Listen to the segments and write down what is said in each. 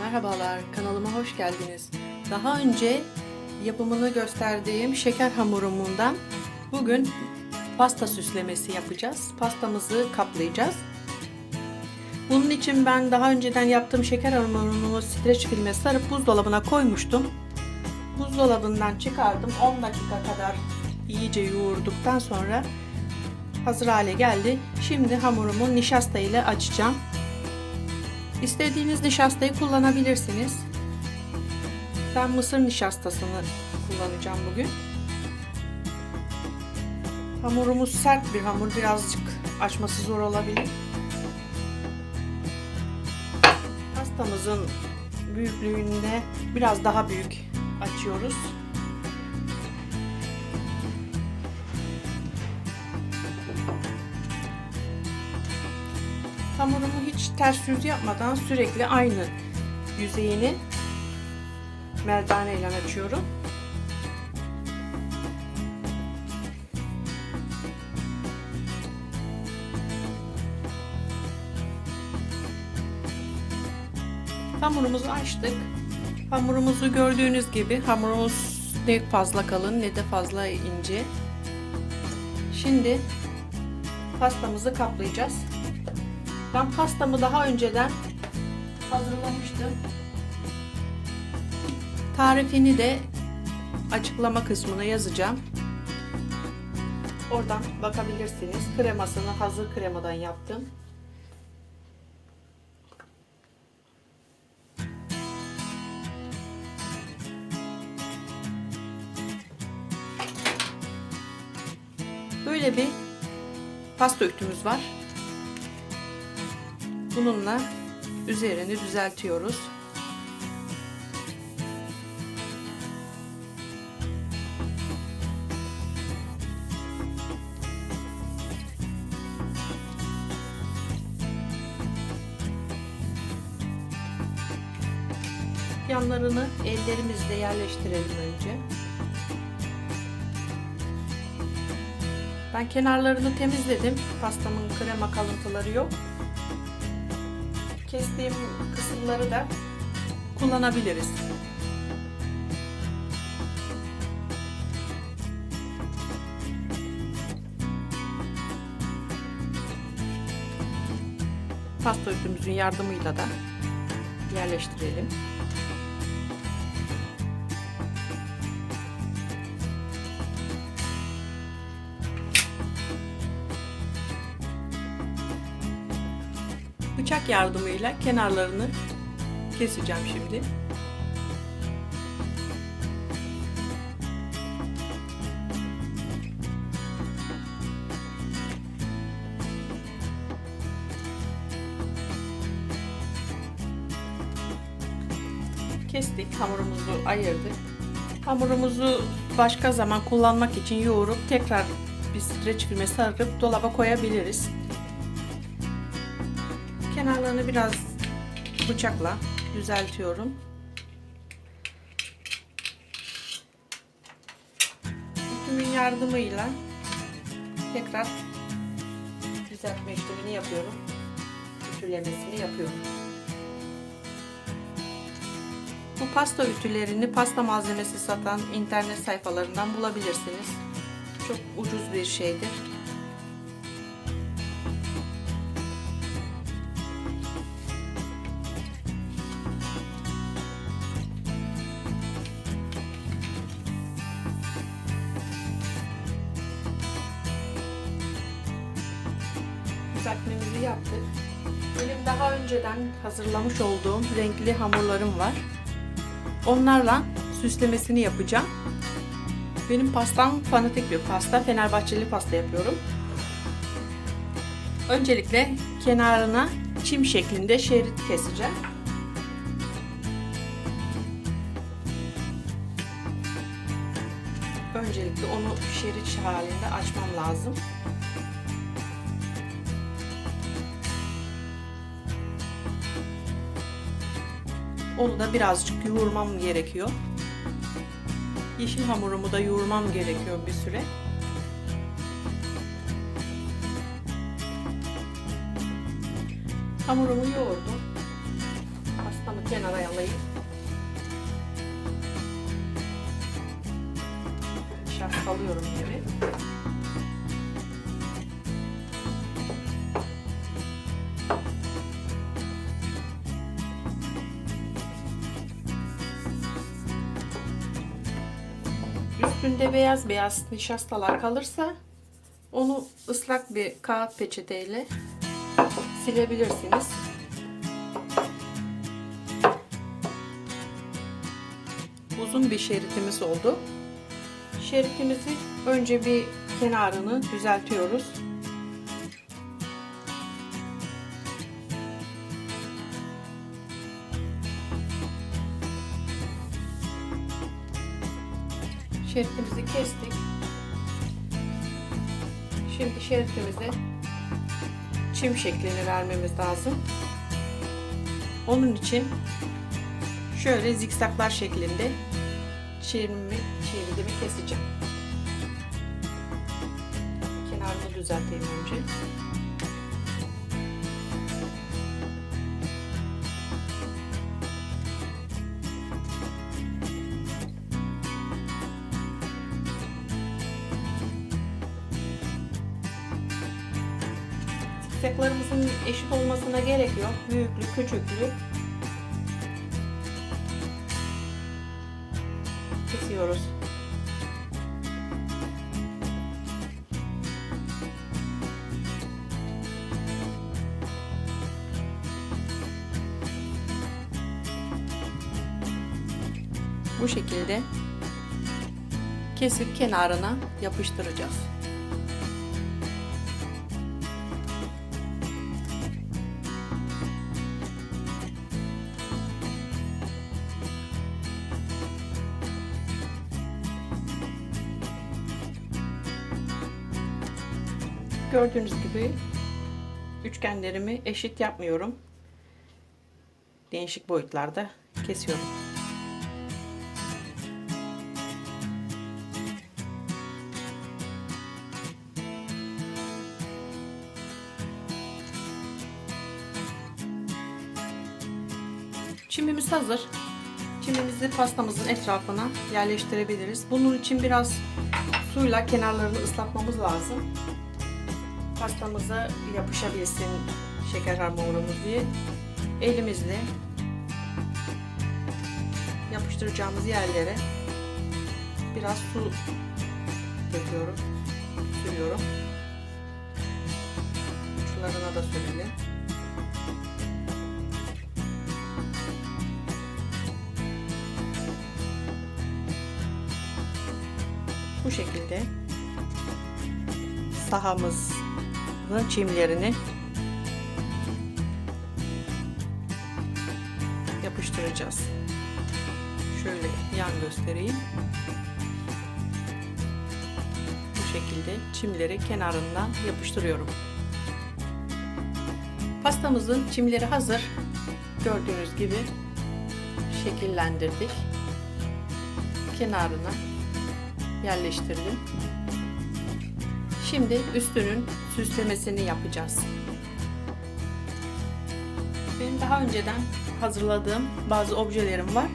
Merhabalar, kanalıma hoş geldiniz. Daha önce yapımını gösterdiğim şeker hamurumundan bugün pasta süslemesi yapacağız. Pastamızı kaplayacağız. Bunun için ben daha önceden yaptığım şeker hamurumu streç filme sarıp buzdolabına koymuştum. Buzdolabından çıkardım. 10 dakika kadar iyice yoğurduktan sonra hazır hale geldi. Şimdi hamurumu nişasta ile açacağım. İstediğiniz nişastayı kullanabilirsiniz. Ben mısır nişastasını kullanacağım bugün. Hamurumuz sert bir hamur. Birazcık açması zor olabilir. Pastamızın büyüklüğünde biraz daha büyük açıyoruz. Hamurumu hiç ters yüz yapmadan sürekli aynı yüzeyini merdane ile açıyorum. Hamurumuzu açtık. Hamurumuzu gördüğünüz gibi hamurumuz ne fazla kalın ne de fazla ince. Şimdi pastamızı kaplayacağız. Ben pastamı daha önceden hazırlamıştım. Tarifini de açıklama kısmına yazacağım. Oradan bakabilirsiniz. Kremasını hazır kremadan yaptım. Böyle bir pasta ütümüz var. Bununla üzerini düzeltiyoruz. Yanlarını ellerimizle yerleştirelim önce. Ben kenarlarını temizledim. Pastamın krema kalıntıları yok kestiğim kısımları da kullanabiliriz. Pasta ütümüzün yardımıyla da yerleştirelim. Bıçak yardımıyla kenarlarını keseceğim şimdi. Kestik, hamurumuzu ayırdık. Hamurumuzu başka zaman kullanmak için yoğurup tekrar bir streç filme sarıp dolaba koyabiliriz. Kenarlarını biraz bıçakla düzeltiyorum. Ütümün yardımıyla tekrar düzeltme işlemini yapıyorum. Ütülemesini yapıyorum. Bu pasta ütülerini pasta malzemesi satan internet sayfalarından bulabilirsiniz. Çok ucuz bir şeydir. Düzeltmemizi yaptık. Benim daha önceden hazırlamış olduğum renkli hamurlarım var. Onlarla süslemesini yapacağım. Benim pastam fanatik bir pasta. Fenerbahçeli pasta yapıyorum. Öncelikle kenarına çim şeklinde şerit keseceğim. Öncelikle onu şerit halinde açmam lazım. Onu da birazcık yoğurmam gerekiyor. Yeşil hamurumu da yoğurmam gerekiyor bir süre. Hamurumu yoğurdum. Pastamı kenara alayım. Şaskalıyorum yeri. Beyaz beyaz nişastalar kalırsa onu ıslak bir kağıt peçeteyle silebilirsiniz. Uzun bir şeritimiz oldu. Şeritimizi önce bir kenarını düzeltiyoruz. Şeritimizi kestik. Şimdi şeritimize çim şeklini vermemiz lazım. Onun için şöyle zikzaklar şeklinde çiğrimi, çiğridimi keseceğim. Kenarını düzelteyim önce. Zikzaklarımızın eşit olmasına gerek yok. Büyüklü, küçüklü kesiyoruz. Bu şekilde kesip kenarına yapıştıracağız. Gördüğünüz gibi üçgenlerimi eşit yapmıyorum. Değişik boyutlarda kesiyorum. Çimimiz hazır. Çimimizi pastamızın etrafına yerleştirebiliriz. Bunun için biraz suyla kenarlarını ıslatmamız lazım pastamıza yapışabilsin şeker hamurumuz diye elimizle yapıştıracağımız yerlere biraz su döküyorum, sürüyorum. Uçlarına da sürelim. Bu şekilde sahamız çimlerini yapıştıracağız. Şöyle yan göstereyim. Bu şekilde çimleri kenarından yapıştırıyorum. Pastamızın çimleri hazır. Gördüğünüz gibi şekillendirdik. Kenarına yerleştirdim. Şimdi üstünün süslemesini yapacağız. Benim daha önceden hazırladığım bazı objelerim var.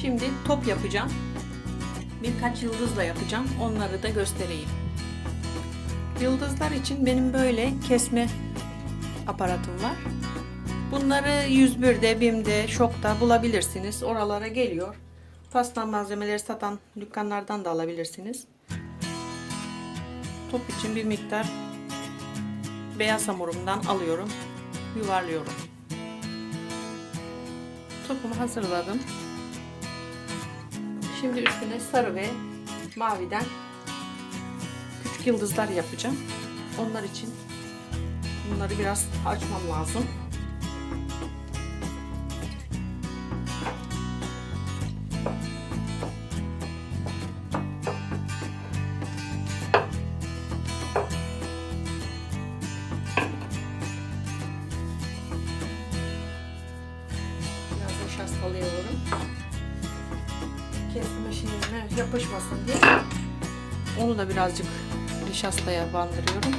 Şimdi top yapacağım. Birkaç yıldızla yapacağım. Onları da göstereyim. Yıldızlar için benim böyle kesme aparatım var. Bunları 101'de, BİM'de, Şok'ta bulabilirsiniz. Oralara geliyor. Pasta malzemeleri satan dükkanlardan da alabilirsiniz top için bir miktar beyaz hamurumdan alıyorum. Yuvarlıyorum. Topumu hazırladım. Şimdi üstüne sarı ve maviden küçük yıldızlar yapacağım. Onlar için bunları biraz açmam lazım. yapışmasın diye. Onu da birazcık nişastaya bandırıyorum.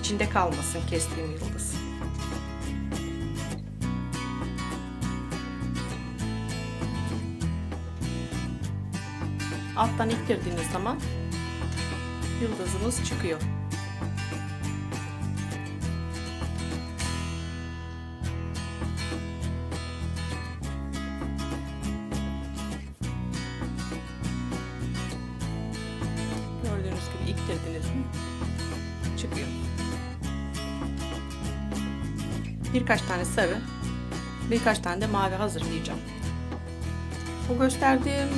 İçinde kalmasın kestiğim yıldız. Alttan ittirdiğiniz zaman yıldızımız çıkıyor. Birkaç tane sarı, birkaç tane de mavi hazırlayacağım. Bu gösterdiğim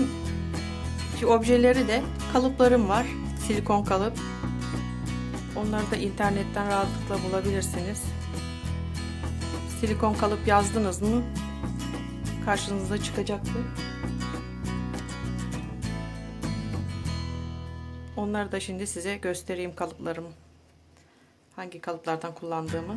objeleri de kalıplarım var. Silikon kalıp. Onları da internetten rahatlıkla bulabilirsiniz. Silikon kalıp yazdınız mı karşınıza çıkacaktır. Onları da şimdi size göstereyim kalıplarımı. Hangi kalıplardan kullandığımı.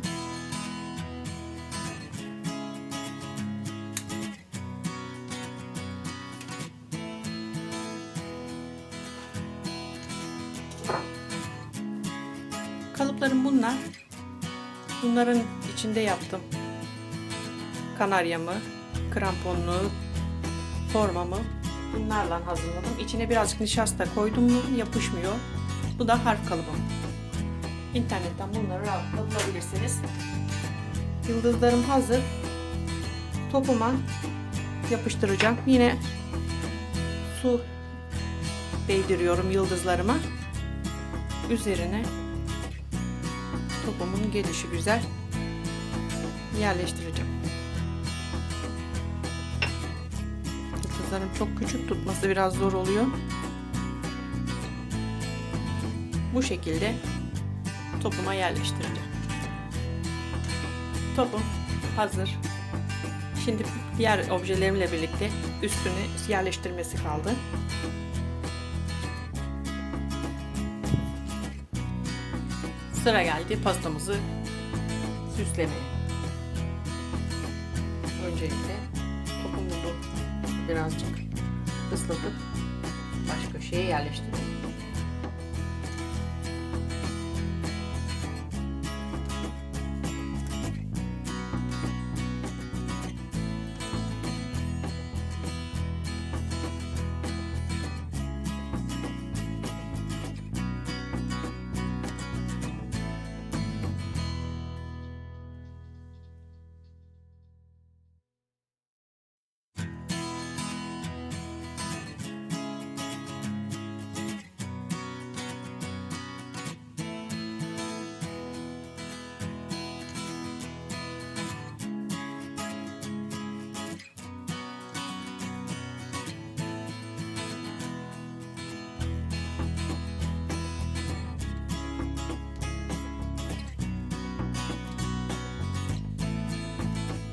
Bunlar. Bunların içinde yaptım. Kanaryamı, kramponlu, formamı bunlarla hazırladım. İçine birazcık nişasta koydum mu yapışmıyor. Bu da harf kalıbım. İnternetten bunları rahatlıkla bulabilirsiniz. Yıldızlarım hazır. Topuma yapıştıracağım. Yine su değdiriyorum yıldızlarıma. Üzerine topumun gelişi güzel yerleştireceğim. Yıldızlarım çok küçük tutması biraz zor oluyor. Bu şekilde topuma yerleştireceğim. Topum hazır. Şimdi diğer objelerimle birlikte üstünü yerleştirmesi kaldı. Sıra geldi pastamızı süslemeye. Öncelikle topumuzu birazcık ıslatıp baş köşeye yerleştirelim.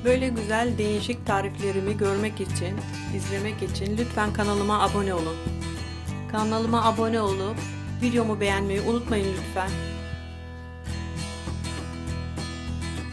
Böyle güzel değişik tariflerimi görmek için, izlemek için lütfen kanalıma abone olun. Kanalıma abone olup videomu beğenmeyi unutmayın lütfen.